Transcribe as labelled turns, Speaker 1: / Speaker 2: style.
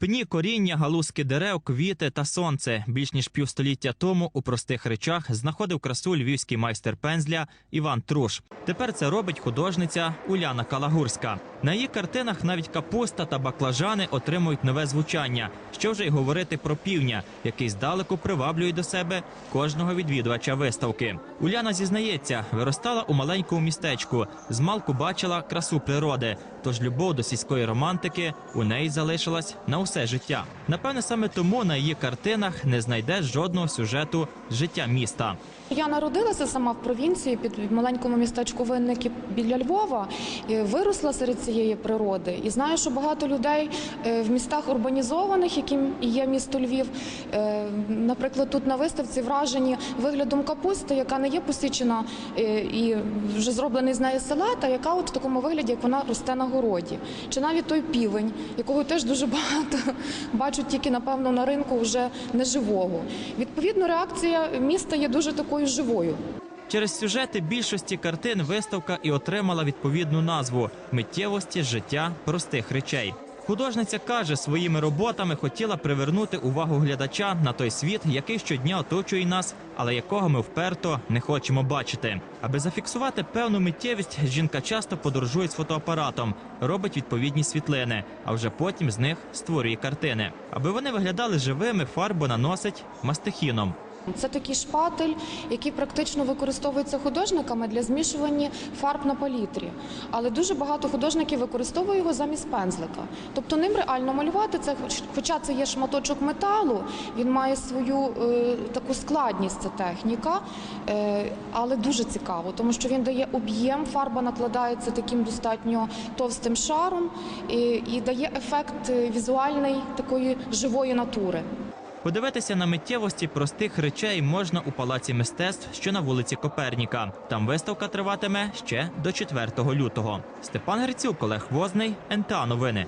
Speaker 1: Пні, коріння, галузки дерев, квіти та сонце. Більш ніж півстоліття тому у простих речах знаходив красу львівський майстер пензля Іван Труш. Тепер це робить художниця Уляна Калагурська. На її картинах навіть капуста та баклажани отримують нове звучання. Що вже й говорити про півня, який здалеку приваблює до себе кожного відвідувача виставки. Уляна зізнається, виростала у маленькому містечку, змалку бачила красу природи. Тож любов до сільської романтики у неї залишилась на усе життя. Напевне, саме тому на її картинах не знайдеш жодного сюжету життя міста.
Speaker 2: Я народилася сама в провінції під маленькому містечку Винники біля Львова, і виросла серед цієї природи. І знаю, що багато людей е, в містах урбанізованих, яким є місто Львів, е, наприклад, тут на виставці вражені виглядом капусти, яка не є посічена е, і вже зроблений з неї салат, а яка от в такому вигляді, як вона росте на городі. Чи навіть той півень, якого теж дуже багато бачать тільки, напевно, на ринку вже неживого. Відповідно, реакція міста є дуже такою живою.
Speaker 1: Через сюжети більшості картин виставка і отримала відповідну назву миттєвості життя простих речей. Художниця каже, своїми роботами хотіла привернути увагу глядача на той світ, який щодня оточує нас, але якого ми вперто не хочемо бачити. Аби зафіксувати певну миттєвість, жінка часто подорожує з фотоапаратом, робить відповідні світлини, а вже потім з них створює картини. Аби вони виглядали живими, фарбу наносить мастихіном.
Speaker 2: Це такий шпатель, який практично використовується художниками для змішування фарб на палітрі. Але дуже багато художників використовує його замість пензлика. Тобто ним реально малювати це, хоча це є шматочок металу, він має свою е, таку складність, ця техніка, е, але дуже цікаво, тому що він дає об'єм, фарба накладається таким достатньо товстим шаром і, і дає ефект е, візуальний такої живої натури.
Speaker 1: Подивитися на миттєвості простих речей можна у палаці мистецтв, що на вулиці Коперніка. Там виставка триватиме ще до 4 лютого. Степан Грицюк, Олег Возний, НТА Новини.